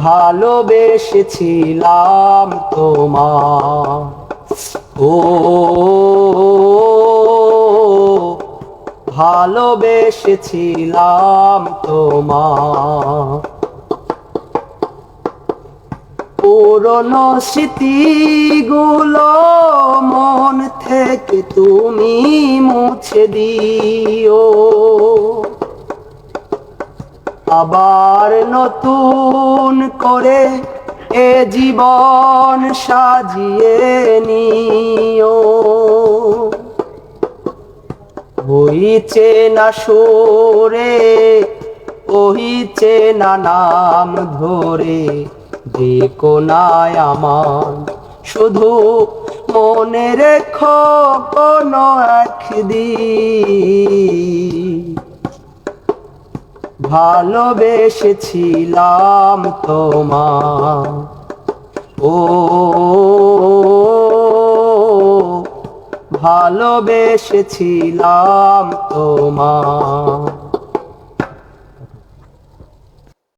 ভালোবেসেছিলাম তোমার ও ভালোবেসেছিলাম তোমার পুরনো স্মৃতিগুলো মন থেকে তুমি মুছে দিও। আবার নতুন করে এ জীবন সাজিয়ে নিও। হইছে না সুরে ওহিছে না নাম ধরে, যে কোনায় আমার শুধু মনে রেখো কোনো একদিন। ভালোবেসেছিলাম তোমার ও ভালোবেসেছিলাম তোমার